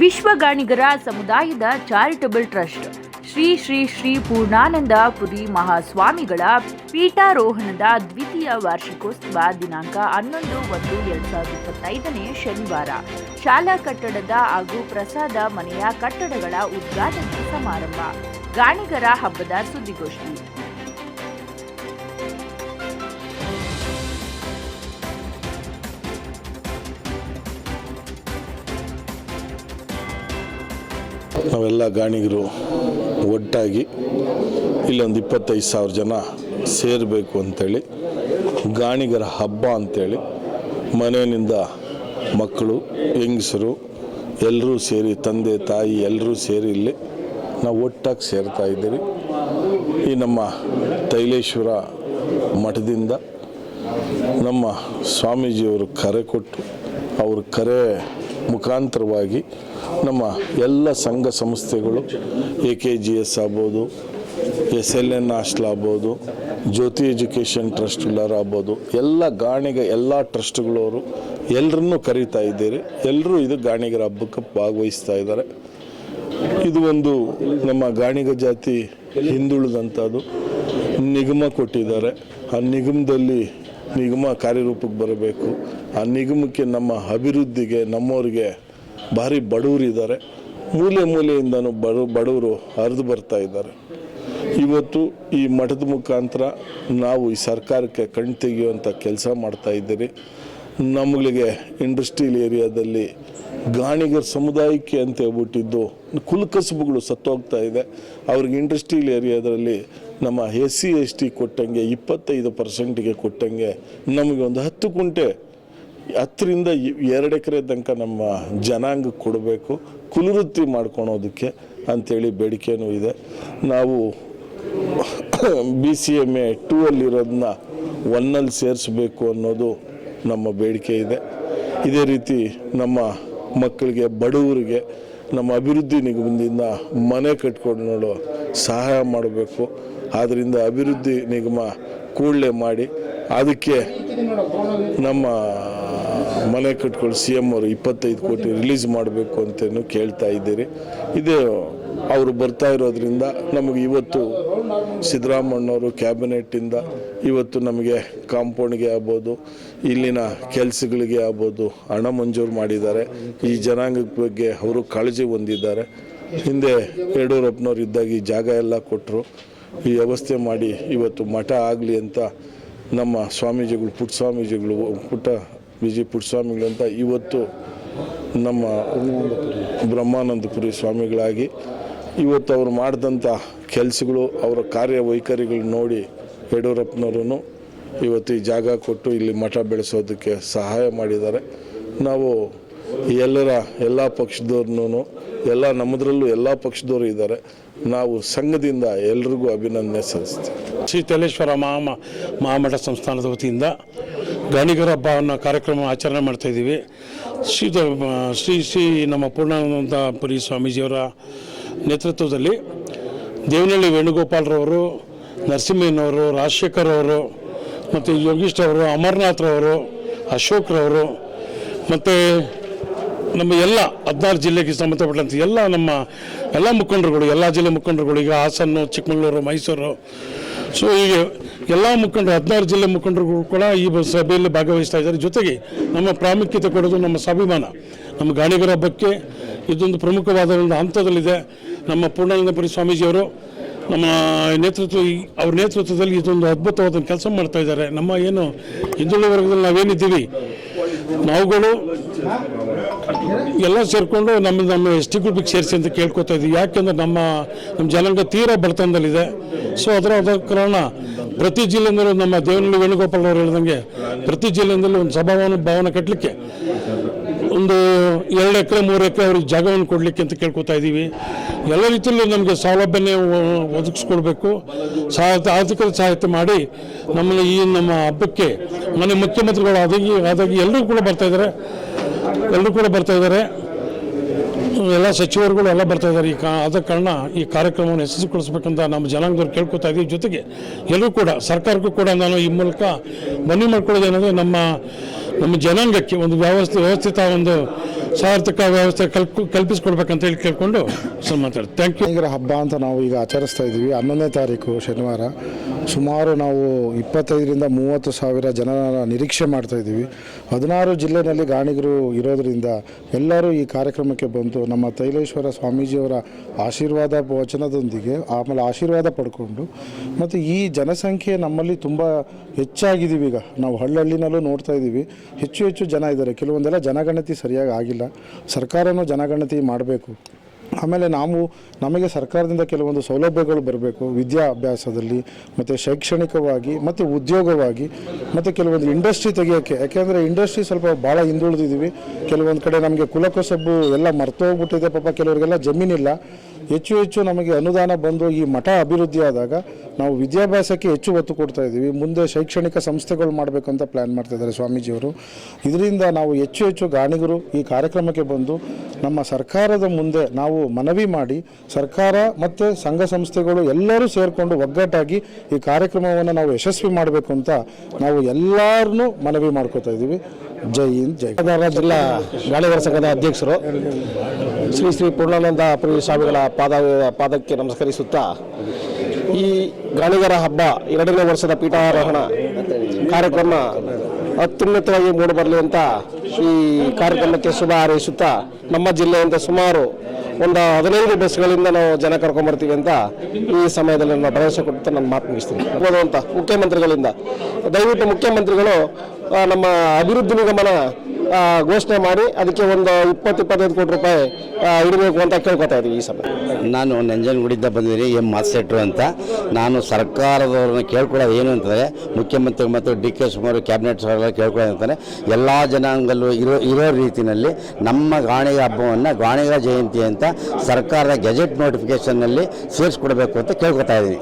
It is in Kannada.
ವಿಶ್ವ ಗಾಣಿಗರ ಸಮುದಾಯದ ಚಾರಿಟಬಲ್ ಟ್ರಸ್ಟ್. ಶ್ರೀ ಶ್ರೀ ಶ್ರೀ ಪೂರ್ಣಾನಂದ ಪುರಿ ಮಹಾಸ್ವಾಮಿಗಳ ಪೀಠಾರೋಹಣದ ದ್ವಿತೀಯ ವಾರ್ಷಿಕೋತ್ಸವ ದಿನಾಂಕ ಹನ್ನೊಂದು ಒಂದು ಎರಡ್ ಸಾವಿರದ ಇಪ್ಪತ್ತೈದನೇ ಶನಿವಾರ. ಶಾಲಾ ಕಟ್ಟಡದ ಹಾಗೂ ಪ್ರಸಾದ ಮನೆಯ ಕಟ್ಟಡಗಳ ಉದ್ಘಾಟನೆ ಸಮಾರಂಭ. ಗಾಣಿಗರ ಹಬ್ಬದ ಸುದ್ದಿಗೋಷ್ಠಿ. ನಾವೆಲ್ಲ ಗಾಣಿಗರು ಒಟ್ಟಾಗಿ ಇಲ್ಲೊಂದು ಇಪ್ಪತ್ತೈದು ಸಾವಿರ ಜನ ಸೇರಬೇಕು ಅಂಥೇಳಿ ಗಾಣಿಗರ ಹಬ್ಬ ಅಂಥೇಳಿ ಮನೆಯಿಂದ ಮಕ್ಕಳು, ಹೆಂಗಸರು ಎಲ್ಲರೂ ಸೇರಿ ತಂದೆ, ತಾಯಿ ಎಲ್ಲರೂ ಸೇರಿ ಇಲ್ಲಿ ನಾವು ಒಟ್ಟಾಗಿ ಸೇರ್ತಾ ಇದ್ದೀರಿ. ಈ ನಮ್ಮ ತೈಲೇಶ್ವರ ಮಠದಿಂದ ನಮ್ಮ ಸ್ವಾಮೀಜಿಯವರು ಕರೆ ಕೊಟ್ಟು ಅವ್ರ ಕರೆ ಮುಖಾಂತರವಾಗಿ ನಮ್ಮ ಎಲ್ಲ ಸಂಘ ಸಂಸ್ಥೆಗಳು, ಎ ಕೆ ಜಿ ಎಸ್ ಆಗ್ಬೋದು, ಎಸ್ ಎಲ್ ಎನ್ ಹಾಸ್ಟೆಲ್ ಆಗ್ಬೋದು, ಜ್ಯೋತಿ ಎಜುಕೇಷನ್ ಟ್ರಸ್ಟ್ ಆಗ್ಬೋದು. ಎಲ್ಲ ಗಾಣಿಗ, ಎಲ್ಲ ಟ್ರಸ್ಟ್ಗಳವರು ಎಲ್ಲರನ್ನೂ ಕರೀತಾ ಇದ್ದೀರಿ. ಎಲ್ಲರೂ ಇದು ಗಾಣಿಗರ ಹಬ್ಬಕ್ಕೆ ಭಾಗವಹಿಸ್ತಾ ಇದ್ದಾರೆ. ಇದು ಒಂದು ನಮ್ಮ ಗಾಣಿಗ ಜಾತಿ ಹಿಂದುಳಿದಂಥದ್ದು. ನಿಗಮ ಕೊಟ್ಟಿದ್ದಾರೆ. ಆ ನಿಗಮದಲ್ಲಿ ನಿಗಮ ಕಾರ್ಯರೂಪಕ್ಕೆ ಬರಬೇಕು. ಆ ನಿಗಮಕ್ಕೆ ನಮ್ಮ ಅಭಿವೃದ್ಧಿಗೆ, ನಮ್ಮವ್ರಿಗೆ ಭಾರಿ ಬಡವರಿದ್ದಾರೆ ಮೂಲೆ ಮೂಲೆಯಿಂದನೂ ಬಡ, ಬಡವರು ಹರಿದು ಬರ್ತಾ ಇದ್ದಾರೆ. ಇವತ್ತು ಈ ಮಠದ ಮುಖಾಂತರ ನಾವು ಈ ಸರ್ಕಾರಕ್ಕೆ ಕಣ್ಣು ತೆಗೆಯುವಂಥ ಕೆಲಸ ಮಾಡ್ತಾ ಇದ್ದೀರಿ. ನಮಗೆ ಇಂಡಸ್ಟ್ರಿಯಲ್ ಏರಿಯಾದಲ್ಲಿ ಗಾಣಿಗರ ಸಮುದಾಯಕ್ಕೆ ಅಂತ ಹೇಳ್ಬಿಟ್ಟಿದ್ದು ಕುಲಕಸಬುಗಳು ಸತ್ತೋಗ್ತಾ ಇದೆ. ಅವ್ರಿಗೆ ಇಂಡಸ್ಟ್ರಿಯಲ್ ಏರಿಯಾದಲ್ಲಿ ನಮ್ಮ ಎಸ್ ಸಿ ಎಸ್ ಟಿ ಕೊಟ್ಟಂಗೆ ಇಪ್ಪತ್ತೈದು ಪರ್ಸೆಂಟಿಗೆ ಕೊಟ್ಟಂಗೆ ನಮಗೆ ಒಂದು ಹತ್ತು ಕುಂಟೆ ಹತ್ತರಿಂದ ಎರಡು ಎಕರೆ ತನಕ ನಮ್ಮ ಜನಾಂಗಕ್ಕೆ ಕೊಡಬೇಕು, ಕುಲವೃತ್ತಿ ಮಾಡ್ಕೊಳೋದಕ್ಕೆ ಅಂಥೇಳಿ ಬೇಡಿಕೆನೂ ಇದೆ. ನಾವು B C M A two ಅಲ್ಲಿರೋದನ್ನ ಒನ್ನಲ್ಲಿ ಸೇರಿಸಬೇಕು ಅನ್ನೋದು ನಮ್ಮ ಬೇಡಿಕೆ ಇದೆ. ಇದೇ ರೀತಿ ನಮ್ಮ ಮಕ್ಕಳಿಗೆ, ಬಡವರಿಗೆ, ನಮ್ಮ ಅಭಿವೃದ್ಧಿ ನಿಗಮದಿಂದ ಮನೆ ಕಟ್ಕೊಂಡು ಸಹಾಯ ಮಾಡಬೇಕು. ಆದ್ದರಿಂದ ಅಭಿವೃದ್ಧಿ ನಿಗಮ ಕೂಡಲೇ ಮಾಡಿ, ಅದಕ್ಕೆ ನಮ್ಮ ಮನೆ ಕಟ್ಕೊಂಡು ಸಿ ಎಂ ಅವರು ಇಪ್ಪತ್ತೈದು ಕೋಟಿ ರಿಲೀಸ್ ಮಾಡಬೇಕು ಅಂತೇನು ಕೇಳ್ತಾ ಇದ್ದೀರಿ. ಇದು ಅವರು ಬರ್ತಾ ಇರೋದ್ರಿಂದ ನಮಗೆ ಇವತ್ತು ಸಿದ್ದರಾಮಣ್ಣವರು ಕ್ಯಾಬಿನೆಟ್ಟಿಂದ ಇವತ್ತು ನಮಗೆ ಕಾಂಪೌಂಡ್ಗೆ ಆಗ್ಬೋದು, ಇಲ್ಲಿನ ಕೆಲಸಗಳಿಗೆ ಆಗ್ಬೋದು ಹಣ ಮಂಜೂರು ಮಾಡಿದ್ದಾರೆ. ಈ ಜನಾಂಗದ ಬಗ್ಗೆ ಅವರು ಕಾಳಜಿ ಹೊಂದಿದ್ದಾರೆ. ಹಿಂದೆ ಯಡಿಯೂರಪ್ಪನವ್ರು ಇದ್ದಾಗ ಈ ಜಾಗ ಎಲ್ಲ ಕೊಟ್ಟರು. ಈ ವ್ಯವಸ್ಥೆ ಮಾಡಿ ಇವತ್ತು ಮಠ ಆಗಲಿ ಅಂತ ನಮ್ಮ ಸ್ವಾಮೀಜಿಗಳು ಪುಟ್ಟ ಸ್ವಾಮೀಜಿಗಳು ಪುಟ್ಟ ವಿಜಯ ಪುಟ್ಟಸ್ವಾಮಿಗಳು ಅಂತ ಇವತ್ತು ನಮ್ಮ ಬ್ರಹ್ಮಾನಂದಪುರಿ ಸ್ವಾಮಿಗಳಾಗಿ ಇವತ್ತು ಅವರು ಮಾಡಿದಂಥ ಕೆಲಸಗಳು, ಅವರ ಕಾರ್ಯವೈಖರಿಗಳು ನೋಡಿ ಯಡಿಯೂರಪ್ಪನವರು ಇವತ್ತು ಈ ಜಾಗ ಕೊಟ್ಟು ಇಲ್ಲಿ ಮಠ ಬೆಳೆಸೋದಕ್ಕೆ ಸಹಾಯ ಮಾಡಿದ್ದಾರೆ. ನಾವು ಎಲ್ಲರ ಎಲ್ಲ ಪಕ್ಷದವ್ರನ್ನೂ ಎಲ್ಲ ನಮ್ಮದ್ರಲ್ಲೂ ಎಲ್ಲ ಪಕ್ಷದವರು ಇದ್ದಾರೆ. ನಾವು ಸಂಘದಿಂದ ಎಲ್ರಿಗೂ ಅಭಿನಂದನೆ ಸಲ್ಲಿಸ್ತೀವಿ. ಶ್ರೀ ತಲೇಶ್ವರ ಮಹಾಮ, ಮಹಾಮಠ ಸಂಸ್ಥಾನದ ವತಿಯಿಂದ ಗಾಣಿಗರ ಅನ್ನೋ ಕಾರ್ಯಕ್ರಮ ಆಚರಣೆ ಮಾಡ್ತಾ ಇದ್ದೀವಿ. ಶ್ರೀ ಶ್ರೀ ಶ್ರೀ ನಮ್ಮ ಪೂರ್ಣಾನಂದ ಪುರಿ ಸ್ವಾಮೀಜಿಯವರ ನೇತೃತ್ವದಲ್ಲಿ ದೇವನಹಳ್ಳಿ ವೇಣುಗೋಪಾಲ್ರವರು, ನರಸಿಂಹಯ್ಯನವರು, ರಾಜಶೇಖರ್ ಅವರು, ಮತ್ತು ಯೋಗೀಶ್ ಅವರು ಅಮರ್ನಾಥ್ರವರು ಅಶೋಕ್ರವರು ಮತ್ತು ನಮ್ಮ ಎಲ್ಲ ಹದಿನಾರು ಜಿಲ್ಲೆಗೆ ಸಂಬಂಧಪಟ್ಟಂಥ ಎಲ್ಲ ನಮ್ಮ ಎಲ್ಲ ಮುಖಂಡರುಗಳು, ಎಲ್ಲ ಜಿಲ್ಲೆ ಮುಖಂಡರುಗಳು, ಈಗ ಹಾಸನ್ನು, ಚಿಕ್ಕಮಗಳೂರು, ಮೈಸೂರು ಸೊ ಈಗ ಎಲ್ಲ ಮುಖಂಡರು, ಹದಿನಾರು ಜಿಲ್ಲೆ ಮುಖಂಡರು ಕೂಡ ಈ ಸಭೆಯಲ್ಲಿ ಭಾಗವಹಿಸ್ತಾ ಇದ್ದಾರೆ. ಜೊತೆಗೆ ನಮ್ಮ ಪ್ರಾಮುಖ್ಯತೆ ಕೊಡೋದು ನಮ್ಮ ಸ್ವಾಭಿಮಾನ. ನಮ್ಮ ಗಾಣಿಗರ ಹಬ್ಬಕ್ಕೆ ಇದೊಂದು ಪ್ರಮುಖವಾದ ಒಂದು ಹಂತದಲ್ಲಿದೆ. ನಮ್ಮ ಪೂರ್ಣಾನಂದಪುರಿ ಸ್ವಾಮೀಜಿಯವರು ನಮ್ಮ ನೇತೃತ್ವ, ಅವ್ರ ನೇತೃತ್ವದಲ್ಲಿ ಇದೊಂದು ಅದ್ಭುತವಾದ ಕೆಲಸ ಮಾಡ್ತಾ ಇದ್ದಾರೆ. ನಮ್ಮ ಏನು ಹಿಂದುಳಿದ ವರ್ಗದಲ್ಲಿ ನಾವೇನಿದ್ದೀವಿ ನಾವುಗಳು ಎಲ್ಲ ಸೇರಿಕೊಂಡು ನಮ್ಮ ನಮ್ಮ ಎಸ್ ಟಿ ಗ್ರೂಪಿಗೆ ಸೇರಿಸಿ ಅಂತ ಕೇಳ್ಕೊತಾ ಇದ್ದೀವಿ. ಯಾಕೆಂದ್ರೆ ನಮ್ಮ ನಮ್ಮ ಜನಾಂಗ ತೀರಾ ಬಡತನದಲ್ಲಿದೆ. ಸೊ ಅದರ ಅದ ಕಾರಣ ಪ್ರತಿ ಜಿಲ್ಲೆಯಿಂದಲೂ ನಮ್ಮ ದೇವನಹಳ್ಳಿ ವೇಣುಗೋಪಾಲ್ ಅವರು ಹೇಳಿದಂಗೆ ಪ್ರತಿ ಜಿಲ್ಲೆಯಿಂದಲೂ ಒಂದು ಸಭಾವನ ಭವನ ಕಟ್ಟಲಿಕ್ಕೆ ಒಂದು ಎರಡು ಎಕರೆ, ಮೂರು ಎಕರೆ ಅವ್ರಿಗೆ ಜಾಗವನ್ನು ಕೊಡಲಿಕ್ಕೆ ಅಂತ ಕೇಳ್ಕೊತಾ ಇದ್ದೀವಿ. ಎಲ್ಲ ರೀತಿಯಲ್ಲೂ ನಮಗೆ ಸೌಲಭ್ಯನೇ ಒದಗಿಸ್ಕೊಡ್ಬೇಕು. ಸಹಾಯ ಆರ್ಥಿಕ ಸಹಾಯತೆ ಮಾಡಿ ನಮ್ಮಲ್ಲಿ ಈ ನಮ್ಮ ಹಬ್ಬಕ್ಕೆ ಮನೆ ಮುಖ್ಯಮಂತ್ರಿಗಳು ಅದಾಗಿ ಅದಾಗಿ ಎಲ್ಲರೂ ಕೂಡ ಬರ್ತಾ ಇದ್ದಾರೆ ಎಲ್ಲರೂ ಕೂಡ ಬರ್ತಾ ಇದ್ದಾರೆ ಎಲ್ಲ ಸಚಿವರುಗಳು ಎಲ್ಲ ಬರ್ತಾ ಇದ್ದಾರೆ ಈ ಕಾ, ಆದ ಕಾರಣ ಈ ಕಾರ್ಯಕ್ರಮವನ್ನು ಯಶಸ್ವಿಗೊಳಿಸ್ಬೇಕಂತ ನಮ್ಮ ಜನಾಂಗದವ್ರು ಕೇಳ್ಕೊತಾ ಇದ್ದೀವಿ. ಜೊತೆಗೆ ಎಲ್ಲರೂ ಕೂಡ, ಸರ್ಕಾರಕ್ಕೂ ಕೂಡ ನಾನು ಈ ಮೂಲಕ ಮನವಿ ಮಾಡ್ಕೊಳ್ಳೋದೇನೆಂದರೆ ನಮ್ಮ ನಮ್ಮ ಜನಾಂಗಕ್ಕೆ ಒಂದು ವ್ಯವಸ್ಥೆ, ವ್ಯವಸ್ಥಿತ ಒಂದು ಸಾರ್ಥಕ ವ್ಯವಸ್ಥೆ ಕಲ್ಪು ಕಲ್ಪಿಸ್ಕೊಡ್ಬೇಕಂತ ಹೇಳಿ ಕೇಳಿಕೊಂಡು ಸರ್ ಮಾತಾಡ್ತೀವಿ. ಥ್ಯಾಂಕ್ ಯು ಈಗ ಹಬ್ಬ ಅಂತ ನಾವು ಈಗ ಆಚರಿಸ್ತಾ ಇದ್ದೀವಿ. ಹನ್ನೊಂದನೇ ತಾರೀಕು ಶನಿವಾರ. ಸುಮಾರು ನಾವು ಇಪ್ಪತ್ತೈದರಿಂದ ಮೂವತ್ತು ಸಾವಿರ ಜನರ ನಿರೀಕ್ಷೆ ಮಾಡ್ತಾ ಇದ್ದೀವಿ. ಹದಿನಾರು ಜಿಲ್ಲೆಯಲ್ಲಿ ಗಾಣಿಗರು ಇರೋದರಿಂದ ಎಲ್ಲರೂ ಈ ಕಾರ್ಯಕ್ರಮಕ್ಕೆ ಬಂದು ನಮ್ಮ ತೈಲೇಶ್ವರ ಸ್ವಾಮೀಜಿಯವರ ಆಶೀರ್ವಾದ ವಚನದೊಂದಿಗೆ ಆಮೇಲೆ ಆಶೀರ್ವಾದ ಪಡ್ಕೊಂಡು ಮತ್ತು ಈ ಜನಸಂಖ್ಯೆ ನಮ್ಮಲ್ಲಿ ತುಂಬ ಹೆಚ್ಚಾಗಿದ್ದೀವಿ ಈಗ. ನಾವು ಹಳ್ಳಹಳ್ಳಿನಲ್ಲೂ ನೋಡ್ತಾ ಇದ್ದೀವಿ. ಹೆಚ್ಚು ಹೆಚ್ಚು ಜನ ಇದ್ದಾರೆ. ಕೆಲವೊಂದೆಲ್ಲ ಜನಗಣತಿ ಸರಿಯಾಗಿ ಆಗಿಲ್ಲ. ಸರ್ಕಾರನೂ ಜನಗಣತಿ ಮಾಡಬೇಕು. ಆಮೇಲೆ ನಾವು, ನಮಗೆ ಸರ್ಕಾರದಿಂದ ಕೆಲವೊಂದು ಸೌಲಭ್ಯಗಳು ಬರಬೇಕು. ವಿದ್ಯಾಭ್ಯಾಸದಲ್ಲಿ, ಮತ್ತು ಶೈಕ್ಷಣಿಕವಾಗಿ, ಮತ್ತು ಉದ್ಯೋಗವಾಗಿ, ಮತ್ತು ಕೆಲವೊಂದು ಇಂಡಸ್ಟ್ರಿ ತೆಗಿಯೋಕ್ಕೆ. ಯಾಕೆಂದರೆ ಇಂಡಸ್ಟ್ರಿ ಸ್ವಲ್ಪ ಭಾಳ ಹಿಂದುಳಿದಿದ್ದೀವಿ. ಕೆಲವೊಂದು ಕಡೆ ನಮಗೆ ಕುಲಕಸಬು ಎಲ್ಲ ಮರ್ತೋಗ್ಬಿಟ್ಟಿದೆ. ಪಾಪ ಕೆಲವರಿಗೆಲ್ಲ ಜಮೀನಿಲ್ಲ. ಹೆಚ್ಚು ಹೆಚ್ಚು ನಮಗೆ ಅನುದಾನ ಬಂದು ಈ ಮಠ ಅಭಿವೃದ್ಧಿ ಆದಾಗ ನಾವು ವಿದ್ಯಾಭ್ಯಾಸಕ್ಕೆ ಹೆಚ್ಚು ಒತ್ತು ಕೊಡ್ತಾ ಇದ್ದೀವಿ. ಮುಂದೆ ಶೈಕ್ಷಣಿಕ ಸಂಸ್ಥೆಗಳು ಮಾಡಬೇಕು ಅಂತ ಪ್ಲ್ಯಾನ್ ಮಾಡ್ತಾ ಇದ್ದಾರೆ ಸ್ವಾಮೀಜಿಯವರು. ಇದರಿಂದ ನಾವು ಹೆಚ್ಚು ಹೆಚ್ಚು ಗಾಣಿಗರು ಈ ಕಾರ್ಯಕ್ರಮಕ್ಕೆ ಬಂದು ನಮ್ಮ ಸರ್ಕಾರದ ಮುಂದೆ ನಾವು ಮನವಿ ಮಾಡಿ ಸರ್ಕಾರ ಮತ್ತು ಸಂಘ ಸಂಸ್ಥೆಗಳು ಎಲ್ಲರೂ ಸೇರಿಕೊಂಡು ಒಗ್ಗಟ್ಟಾಗಿ ಈ ಕಾರ್ಯಕ್ರಮವನ್ನು ನಾವು ಯಶಸ್ವಿ ಮಾಡಬೇಕು ಅಂತ ನಾವು ಎಲ್ಲರನ್ನೂ ಮನವಿ ಮಾಡ್ಕೋತಾ ಇದ್ದೀವಿ. ಜೈ ಹಿಂದ್, ಜೈ ಜಿಲ್ಲಾ ಗಾಳಿಗರ ಸಂಘದ ಅಧ್ಯಕ್ಷರು ಶ್ರೀ ಶ್ರೀ ಪೂರ್ಣಾನಂದ ಪುರಿ ಸ್ವಾಮಿಗಳ ಪಾದ ಪಾದಕ್ಕೆ ನಮಸ್ಕರಿಸುತ್ತಾ, ಈ ಗಾಣಿಗರ ಹಬ್ಬ ಎರಡನೇ ವರ್ಷದ ಪೀಠಾರೋಹಣ ಕಾರ್ಯಕ್ರಮ ಅತ್ಯುನ್ನತವಾಗಿ ಮೂಡಿಬರಲಿ ಅಂತ ಈ ಕಾರ್ಯಕ್ರಮಕ್ಕೆ ಶುಭ ಹಾರೈಸುತ್ತಾ, ನಮ್ಮ ಜಿಲ್ಲೆಯಿಂದ ಸುಮಾರು ಒಂದು ಹದಿನೈದು ಬಸ್ಗಳಿಂದ ನಾವು ಜನ ಕರ್ಕೊಂಬರ್ತೀವಿ ಅಂತ ಈ ಸಮಯದಲ್ಲಿ ನಾನು ಭರವಸೆ ಕೊಟ್ಟು ನಾನು ಮಾತು ಮುಗಿಸ್ತೀನಿ. ಅಂತ ಮುಖ್ಯಮಂತ್ರಿಗಳಿಂದ. ದಯವಿಟ್ಟು ಮುಖ್ಯಮಂತ್ರಿಗಳು ನಮ್ಮ ಅಭಿವೃದ್ಧಿ ನಿಗಮನ ಘೋಷಣೆ ಮಾಡಿ ಅದಕ್ಕೆ ಒಂದು ಇಪ್ಪತ್ತು, ಇಪ್ಪತ್ತೈದು ಕೋಟಿ ರೂಪಾಯಿ ಇಡಬೇಕು ಅಂತ ಕೇಳ್ಕೊತಾ ಇದ್ದೀವಿ ಈ ಸಮಯ ನಾನು ನಂಜನಗೂಡಿಂದ ಬಂದಿದ್ದೀನಿ, ಎಂ ಮಾತ್ಸೆಟ್ರು ಅಂತ. ನಾನು ಸರ್ಕಾರದವ್ರನ್ನ ಕೇಳ್ಕೊಳ್ಳೋದು ಏನು ಅಂತಂದರೆ, ಮುಖ್ಯಮಂತ್ರಿ ಮತ್ತು ಡಿ ಕೆ ಶಿವಕುಮಾರ್ ಕ್ಯಾಬಿನೆಟ್ ಸಭೆಲ್ಲ ಕೇಳ್ಕೊಳ್ಳೋದು ಅಂತಾನೆ ಎಲ್ಲ ಜನಾಂಗಲ್ಲೂ ಇರೋ ಇರೋ ರೀತಿಯಲ್ಲಿ ನಮ್ಮ ಗಾಣಿಗ ಹಬ್ಬವನ್ನು ಗಾಣಿಗ ಜಯಂತಿ ಅಂತ ಸರ್ಕಾರದ ಗೆಜೆಟ್ ನೋಟಿಫಿಕೇಷನ್ನಲ್ಲಿ ಸೇರಿಸ್ಕೊಡ್ಬೇಕು ಅಂತ ಕೇಳ್ಕೊತಾ ಇದ್ದೀನಿ